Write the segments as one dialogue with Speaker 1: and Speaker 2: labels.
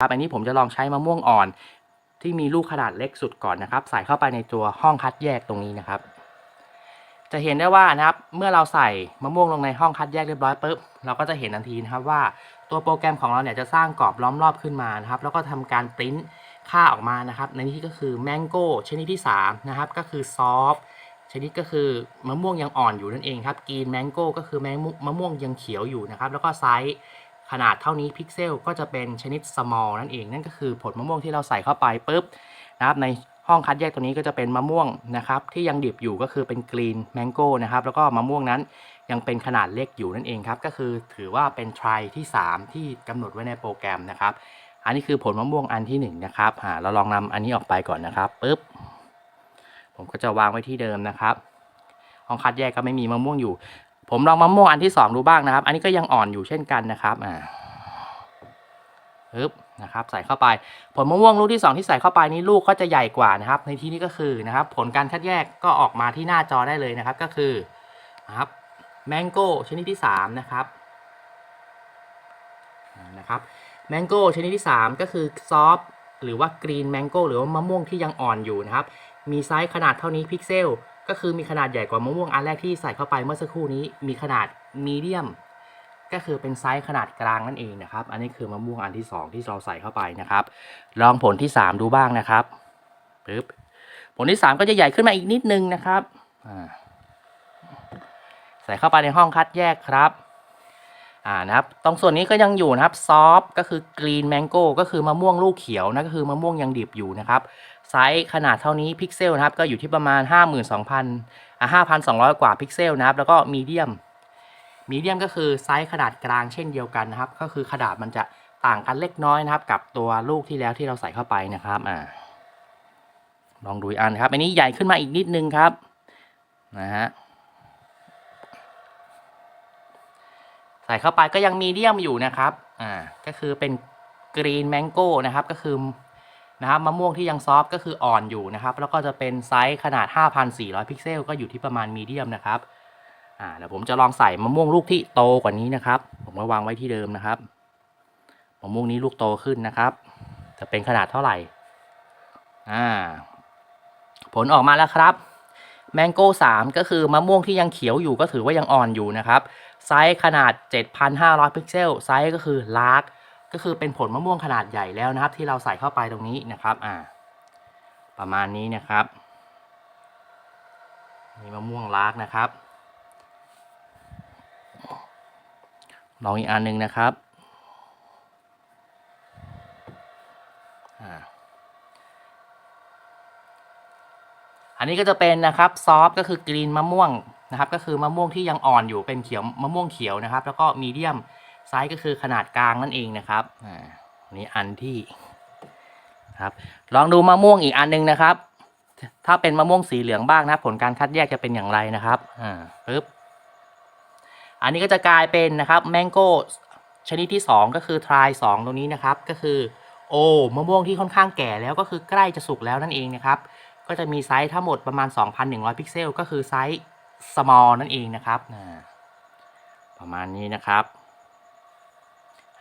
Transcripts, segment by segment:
Speaker 1: ครับอันนี้ผมจะลองใช้มะม่วงอ่อน ที่มีลูกขนาดเล็กสุดก่อนนะครับ ใส่เข้าไปในตัวห้องคัดแยกตรงนี้นะครับ จะเห็นได้ว่านะครับเมื่อเราใส่มะม่วงลงในห้องคัดแยกเรียบร้อยปุ๊บเราก็จะเห็นทันทีนะครับว่าตัวโปรแกรมของเราเนี่ยจะสร้างกรอบล้อมรอบขึ้นมานะครับ แล้วก็ทำการปริ้นค่าออกมานะครับ ในที่ก็คือ Mango ชนิดที่3นะครับก็คือ Soft ชนิดก็คือมะม่วงยังอ่อนอยู่นั่นเองครับ Green Mango ก็คือแมงมุมะม่วงยังเขียวอยู่นะครับ แล้วก็ไซส์ ขนาดเท่านี้พิกเซลก็จะเป็นชนิด small นั่นเองนั่นก็คือผลมะม่วงที่เราใส่เข้าไปปุ๊บนะครับในห้องคัดแยกตัวนี้ก็จะเป็นมะม่วงนะครับที่ยังดิบอยู่ก็คือเป็น Green Mango นะครับแล้วก็มะม่วงนั้นยังเป็นขนาดเล็กอยู่นั่นเองครับก็คือถือว่าเป็น try ที่ 3 ที่กำหนดไว้ในโปรแกรมนะครับ อันนี้คือผลมะม่วงอันที่1นงนะครับเราลองนำอันนี้ออกไปก่อนนะครับปุ๊บผมก็จะวางไว้ที่เดิมนะครับห้องคัดแยกก็ไม่มีมะม่วงอยู่ ผมลองมะม่วงอันที่สองดูบ้างนะครับ อันนี้ก็ยังอ่อนอยู่เช่นกันนะครับอ่าปึ๊บนะครับใส่เข้าไป ผลมะม่วงลูกที่สองที่ใส่เข้าไปนี้ลูกก็จะใหญ่กว่านะครับ ในที่นี้ก็คือนะครับ ผลการคัดแยกก็ออกมาที่หน้าจอได้เลยนะครับ ก็คือนะครับแมงโก้ชนิดที่สามนะครับนะครับแมงโก้ชนิดที่ 3 ก็คือซอฟหรือว่ากรีนแมงโก้หรือว่ามะม่วงที่ยังอ่อนอยู่นะครับ มีไซส์ขนาดเท่านี้พิกเซล ก็คือมีขนาดใหญ่กว่ามะม่วงอันแรกที่ใส่เข้าไปเมื่อสักครู่นี้ มีขนาดมีเดียม ก็คือเป็นไซส์ขนาดกลางนั่นเองนะครับ อันนี้คือมะม่วงอันที่ 2 ที่เราใส่เข้าไปนะครับ ลองผลที่ 3 ดูบ้างนะครับปึ๊บผลที่ 3 ก็จะใหญ่ขึ้นมาอีกนิดนึงนะครับอ่าใส่เข้าไปในห้องคัดแยกครับอ่านะครับ ตรงส่วนนี้ก็ยังอยู่นะครับซอฟก็คือกรีนแมงโก้ก็คือมะม่วงลูกเขียวนะก็คือมะม่วงยังดิบอยู่นะครับ ไซส์ขนาดเท่านี้พิกเซลนะครับ ก็อยู่ที่ประมาณ 52,000อะ5,200 กว่าพิกเซลนะครับ แล้วก็มีเดียม มีเดียมก็คือไซส์ขนาดกลางเช่นเดียวกันนะครับ ก็คือขนาดมันจะต่างกันเล็กน้อยนะครับ กับตัวลูกที่แล้วที่เราใส่เข้าไปนะครับอ่าลองดูอันครับอันนี้ใหญ่ขึ้นมาอีกนิดนึงครับนะฮะใส่เข้าไปก็ยังมีเดียมอยู่นะครับอ่าก็คือเป็นกรีนแมงโก้นะครับ ก็คือ นะครับมะม่วงที่ยังซอฟก็คืออ่อนอยู่นะครับ แล้วก็จะเป็นไซส์ขนาด 5,400 พิกเซล ก็อยู่ที่ประมาณมีเดียมนะครับอ่าเดี๋ยวผมจะลองใส่มะม่วงลูกที่โตกว่านี้นะครับ ผมก็วางไว้ที่เดิมนะครับมะม่วงนี้ลูกโตขึ้นนะครับ จะเป็นขนาดเท่าไหร่อ่าผลออกมาแล้วครับแมงโก้3ก็คือมะม่วงที่ยังเขียวอยู่ก็ถือว่ายังอ่อนอยู่นะครับ ไซส์ขนาด 7,500 พิกเซล ไซส์ก็คือลาร์ก ก็คือเป็นผลมะม่วงขนาดใหญ่แล้วนะครับ ที่เราใส่เข้าไปตรงนี้นะครับอ่าประมาณนี้นะครับมีมะม่วงลากนะครับลองอีกอันหนึ่งนะครับอันนี้ก็จะเป็นนะครับซอฟก็คือกรีนมะม่วงนะครับ ก็คือมะม่วงที่ยังอ่อนอยู่เป็นเขียวมะม่วงเขียวนะครับ แล้วก็มีเดียม ไซส์ก็คือขนาดกลางนั่นเองนะครับอ่านนี้อันที่ครับลองดูมะม่วงอีกอันหนึงนะครับ ถ้าเป็นมะม่วงสีเหลืองบ้างนะผลการคัดแยกจะเป็นอย่างไรนะครับอ่าปึ๊บอันนี้ก็จะกลายเป็นนะครับแมงโก้ชนิดที่ 2 ก็คือทราย2ตรงนี้นะครับ ก็คือโอมะม่วงที่ค่อนข้างแก่แล้วก็คือใกล้จะสุกแล้วนั่นเองนะครับ ก็จะมีไซส์ทั้งหมดประมาณ 2,100 พิกเซล ก็คือไซส์ small นั่นเองนะครับอ่าประมาณนี้นะครับ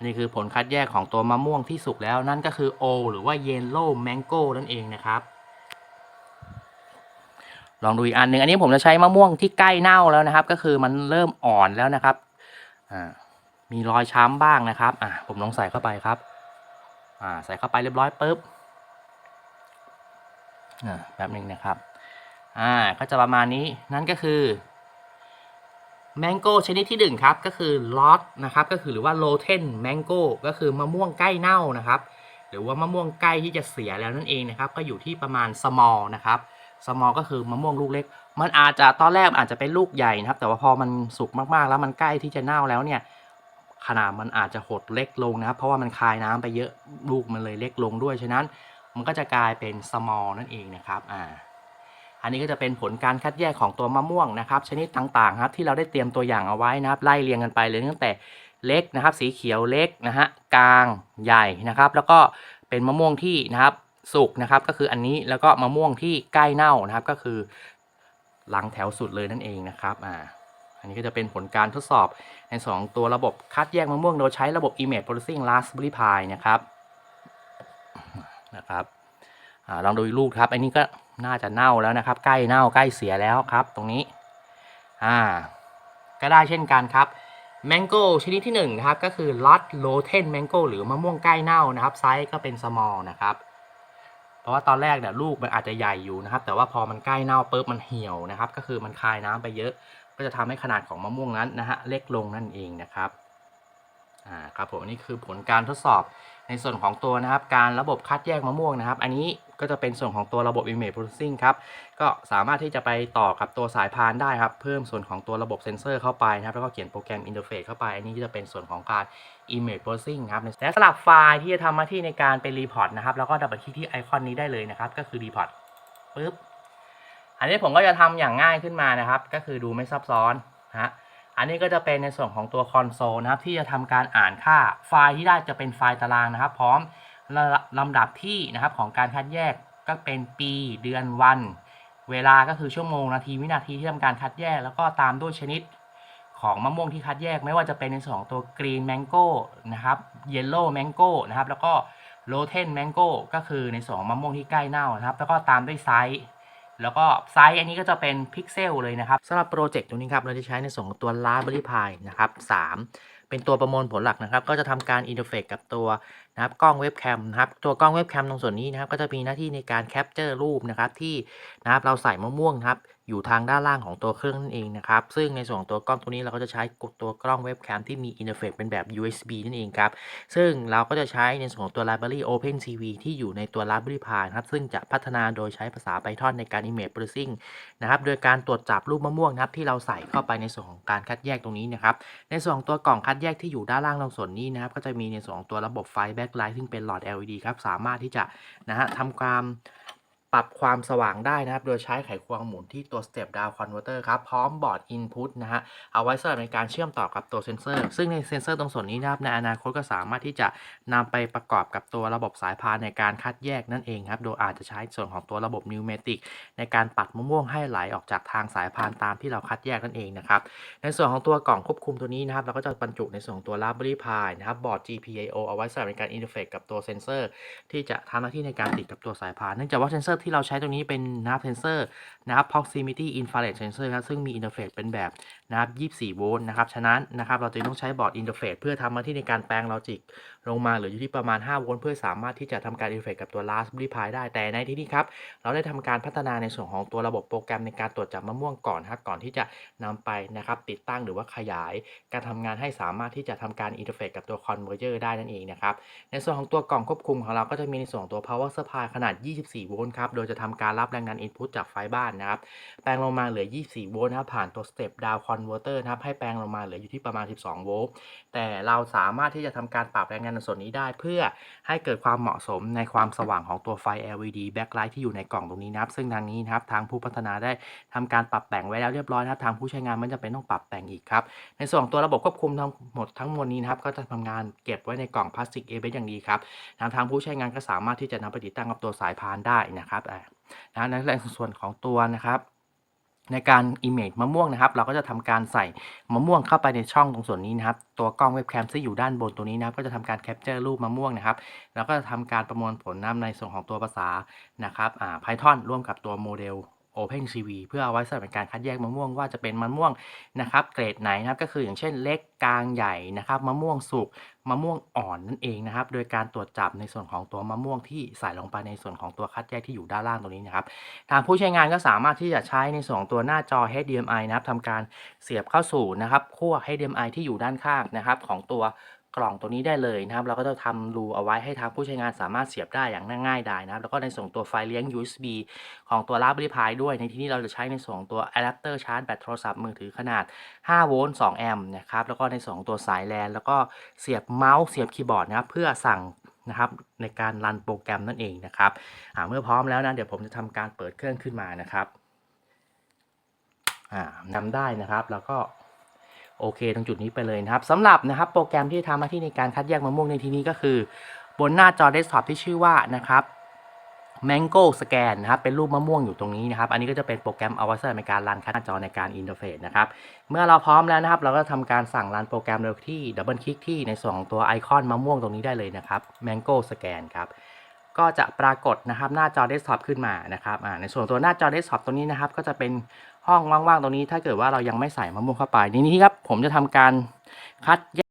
Speaker 1: นนี้คือผลคัดแยกของตัวมะม่วงที่สุกแล้วนั่นก็คือ O หรือว่า Yellow Mango นั่นเองนะครับลองดูอีกอันหนึ่งอันนี้ผมจะใช้มะม่วงที่ใกล้เน่าแล้วนะครับ ก็คือมันเริ่มอ่อนแล้วนะครับมีรอยช้ำบ้างนะครับอ่าผมลองใส่เข้าไปครับอ่าใส่เข้าไปเรียบร้อยปุ๊บอ่าแป๊บหนึ่งนะครับอ่าก็จะประมาณนี้นั่นก็คือ แมงโก้ชนิดที่หนึ่งครับ ก็คือลอตนะครับก็คือหรือว่าโลเทนแมงโก้ก็คือมะม่วงใกล้เน่านะครับ หรือว่ามะม่วงใกล้ที่จะเสียแล้วนั่นเองนะครับ ก็อยู่ที่ประมาณ small นะครับ small ก็คือมะม่วงลูกเล็ก มันอาจจะตอนแรกอาจจะเป็นลูกใหญ่นะครับ แต่ว่าพอมันสุกมากๆ แล้วมันใกล้ที่จะเน่าแล้วเนี่ยขนาดมันอาจจะหดเล็กลงนะครับ เพราะว่ามันคายน้ำไปเยอะลูกมันเลยเล็กลงด้วยฉะนั้น มันก็จะกลายเป็น small นั่นเองนะครับอ่า อันนี้ก็จะเป็นผลการคัดแยกของตัวมะม่วงนะครับชนิดต่างๆครับที่เราได้เตรียมตัวอย่างเอาไว้นะครับไล่เรียงกันไปเลยตั้งแต่เล็กนะครับ สีเขียวเล็กนะฮะกลางใหญ่นะครับ แล้วก็เป็นมะม่วงที่นะครับสุกนะครับก็คืออันนี้แล้วก็มะม่วงที่ใกล้เน่านะครับก็คือ หลังแถวสุดเลยนั่นเองนะครับอ่าอันนี้ก็จะเป็นผลการทดสอบใน 2 ตัวระบบคัดแยกมะม่วงโดยใช้ระบบ Image Processing Raspberry Pi นะครับนะครับอาลองดูอีกลูกครับ อันนี้ก็ น่าจะเน่าแล้วนะครับ ใกล้เน่าใกล้เสียแล้วครับ ตรงนี้ อ่า ก็ได้เช่นกันครับแมงโก้ชนิดที่1นงนะครับก็คือลอตโลเทนแมงโก้หรือมะม่วงใกล้เน่านะครับ ไซส์ก็เป็น small นะครับ เพราะว่าตอนแรกเนี่ยลูกมันอาจจะใหญ่อยู่นะครับ แต่ว่าพอมันใกล้เน่าปุ๊บมันเหี่ยวนะครับ ก็คือมันคายน้ำไปเยอะ ก็จะทำให้ขนาดของมะม่วงนั้นนะฮะเล็กลงนั่นเองนะครับอ่าครับผมนี่คือผลการทดสอบในส่วนของตัวนะครับ การระบบคัดแยกมะม่วงนะครับ อันนี้ ก็จะเป็นส่วนของตัวระบบ image processing ครับ ก็สามารถที่จะไปต่อกับตัวสายพานได้ครับ เพิ่มส่วนของตัวระบบเซนเซอร์เข้าไปนะครับ แล้วก็เขียนโปรแกรมอินเทอร์เฟซเข้าไป อันนี้จะเป็นส่วนของการ image processing ครับและสำหรับไฟล์ที่จะทำหน้าที่ในการเป็นรีพอร์ตนะครับ แล้วก็ดับเบิลคลิกที่ไอคอนนี้ได้เลยนะครับ ก็คือรีพอร์ตปึ๊บ อันนี้ผมก็จะทำอย่างง่ายขึ้นมานะครับ ก็คือดูไม่ซับซ้อนนะฮะอันนี้ก็จะเป็นในส่วนของตัวคอนโซลนะครับที่จะทำการอ่านค่าไฟล์ที่ได้จะเป็นไฟล์ตารางนะครับ พร้อม ลำดับที่นะครับของการคัดแยกก็เป็นปีเดือนวัน เวลาก็คือชั่วโมงนาทีวินาทีที่ทำการคัดแยก แล้วก็ตามด้วยชนิดของมะม่วงที่คัดแยก ไม่ว่าจะเป็นในส่วนของตัวกรีนแมงโก้นะครับเยลโล่แมงโก้นะครับแล้วก็โรเทนแมงโก้ก็คือในส่วนของมะม่วงที่ใกล้เน่านะครับ แล้วก็ตามด้วยไซส์ แล้วก็ไซส์อันนี้ก็จะเป็นพิกเซลเลยนะครับสำหรับโปรเจกต์ตัวนี้ครับเราจะใช้ในส่วนของตัว Raspberry Pi นะครับ3เป็นตัวประมวลผลหลักนะครับ ก็จะทำการอินเทอร์เฟซกับตัวนะครับกล้องเว็บแคมนะครับตัวกล้องเว็บแคมตรงส่วนนี้นะครับก็จะมีหน้าที่ในการแคปเจอร์รูปนะครับที่นะครับเราใส่มะม่วงนะครับ อยู่ทางด้านล่างของตัวเครื่องนั่นเองนะครับ ซึ่งในส่วนของตัวกล้องตัวนี้เราก็จะใช้ตัวกล้องเว็บแคมที่มีอินเทอร์เฟซเป็นแบบ USB นั่นเองครับ ซึ่งเราก็จะใช้ในส่วนของตัว Library OpenCV ที่อยู่ในตัว Raspberry Pi ครับ ซึ่งจะพัฒนาโดยใช้ภาษา Python ในการ Image Processing นะครับ โดยการตรวจจับรูปมะม่วงนะครับที่เราใส่เข้าไปในส่วนของการคัดแยกตรงนี้นะครับ ในส่วนของตัวกล่องคัดแยกที่อยู่ด้านล่างตรงส่วนนี้นะครับ ก็จะมีในส่วนของตัวระบบไฟ Backlight ซึ่งเป็นหลอด LED ครับ สามารถที่จะนะฮะทำความ ปรับความสว่างได้นะครับ โดยใช้ไขควงหมุนที่ตัว Step Down Converter ครับ พร้อมบอร์ด Input นะฮะ เอาไว้สำหรับในการเชื่อมต่อกับตัวเซนเซอร์ ซึ่งในเซนเซอร์ตรงส่วนนี้นะครับ ในอนาคตก็สามารถที่จะนำไปประกอบกับตัวระบบสายพานในการคัดแยกนั่นเองครับ โดยอาจจะใช้ส่วนของตัวระบบนิวเมติกในการปัดมะม่วงให้ไหลออกจากทางสายพานตามที่เราคัดแยกนั่นเองนะครับ ในส่วนของตัวกล่องควบคุมตัวนี้นะครับ เราก็จะบรรจุในส่วนของตัว Raspberry Pi นะครับ บอร์ด GPIO เอาไว้สำหรับในการอินเทอร์เฟซกับตัวเซนเซอร์ ที่จะทำหน้าที่ในการติดกับตัวสายพาน เนื่องจากว่าเซนเซอร์ที่เราใช้ตรงนี้เป็นนะครับเซนเซอร์นะครับ proximity infrared sensor ครับซึ่งมีอินเทอร์เฟซเป็นแบบนะครับ 24 โวลต์นะครับ ฉะนั้นนะครับเราจะต้องใช้บอร์ดอินเทอร์เฟซเพื่อทำหน้าที่ในการแปลงลอจิกลงมาหลืออยู่ที่ประมาณ 5 โวลต์เพื่อสามารถที่จะทำการอินเทอร์เฟซกับตัว Raspberry Pi ได้แต่ในที่นี้ครับ เราได้ทำการพัฒนาในส่วนของตัวระบบโปรแกรมในการตรวจจับมะม่วงก่อนครับก่อนที่จะนำไปนะครับติดตั้งหรือว่าขยาย การทำงานให้สามารถที่จะทำการอินเทอร์เฟซกับตัว converter ได้นั่นเองนะครับในส่วนของตัวกล่องควบคุมของเราก็จะมีในส่วนตัว power supply ขนาด 24 โวลต์ครับโดยจะทำการรับแรงดัน input จากไฟบ้านนะครับ แปลงลงมาเหลือ 24 โวลต์นะครับ ผ่านตัว step down converter นะครับ ให้แปลงลงมาเหลืออยู่ที่ประมาณ 12 โวลต์ แต่เราสามารถที่จะทำการปรับแรงดันส่วนนี้ได้ เพื่อให้เกิดความเหมาะสมในความสว่างของตัวไฟ LED backlight ที่อยู่ในกล่องตรงนี้นะครับ ซึ่งทางนี้นะครับ ทางผู้พัฒนาได้ทำการปรับแต่งไว้แล้วเรียบร้อยนะครับ ทางผู้ใช้งานไม่จำเป็นต้องปรับแต่งอีกครับ ในส่วนตัวระบบควบคุมทั้งหมดทั้งมวลนี้นะครับ ก็จะทำงานเก็บไว้ในกล่องพลาสติกเอเบอย่างดีครับทางทางผู้ใช้งานก็สามารถที่จะนำไปติดตั้งกับตัวสายพานได้นะครับอ่านะในส่วนของตัวนะครับในการ image มะม่วงนะครับ เราก็จะทำการใส่มะม่วงเข้าไปในช่องตรงส่วนนี้นะครับ ตัวกล้องเว็บแคมที่อยู่ด้านบนตัวนี้นะครับ ก็จะทำการแคปเจอร์รูปมะม่วงนะครับ แล้วก็จะทำการประมวลผลน้ำในส่วนของตัวภาษานะครับ อ่า Python ร่วมกับตัวโมเดล OpenCV เพื่อเอาไว้สำหรับการคัดแยกมะม่วงว่าจะเป็นมะม่วงนะครับเกรดไหนนะครับก็คืออย่างเช่นเล็กกลางใหญ่นะครับมะม่วงสุกมะม่วงอ่อนนั่นเองนะครับโดยการตรวจจับในส่วนของตัวมะม่วงที่ใส่ลงไปในส่วนของตัวคัดแยกที่อยู่ด้านล่างตรงนี้นะครับทางผู้ใช้งานก็สามารถที่จะใช้ในส่วนของตัวหน้าจอ HDMI นะครับทำการเสียบเข้าสู่นะครับขั้ว HDMI ที่อยู่ด้านข้างนะครับของตัว กล่องตัวนี้ได้เลยนะครับ เราก็จะทำรูเอาไว้ให้ทางผู้ใช้งานสามารถเสียบได้อย่างง่ายๆได้นะครับ แล้วก็ในส่วนตัวไฟเลี้ยง USB ของตัว Raspberry Pi ด้วย ในที่นี้เราจะใช้ในส่วนของตัวอะแดปเตอร์ชาร์จแบตโทรศัพท์มือถือขนาด 5 โวลต์ 2 แอมป์นะครับ แล้วก็ในส่วนของตัวสายแลน แล้วก็เสียบเมาส์เสียบคีย์บอร์ดนะครับ เพื่อสั่งนะครับในการรันโปรแกรมนั่นเองนะครับเมื่อพร้อมแล้วนะเดี๋ยวผมจะทำการเปิดเครื่องขึ้นมานะครับอ่าทำได้นะครับ แล้วก็ โอเค ตรงจุดนี้ไปเลยนะครับสำหรับนะครับโปรแกรมที่ทำหน้าที่ในการคัดแยกมะม่วงในที่นี้ก็คือ บนหน้าจอเดสก์ท็อปที่ชื่อว่านะครับ Mango Scan นะครับเป็นรูปมะม่วงอยู่ตรงนี้นะครับ อันนี้ก็จะเป็นโปรแกรมเอาไว้สำหรับในการรันคัดหน้าจอในการอินเทอร์เฟซนะครับ เมื่อเราพร้อมแล้วนะครับ เราก็ทำการสั่งรันโปรแกรมโดยที่ดับเบิลคลิกที่ในส่วนของตัวไอคอนมะม่วงตรงนี้ได้เลยนะครับ Mango Scan ครับก็จะปรากฏนะครับหน้าจอเดสก์ท็อปขึ้นมานะครับในส่วนตัวหน้าจอเดสก์ท็อปตรงนี้นะครับก็จะเป็น ห้องว่างๆตรงนี้ถ้าเกิดว่าเรายังไม่ใส่มะม่วงเข้าไปทีนี้ครับ ผมจะทำการคัดแย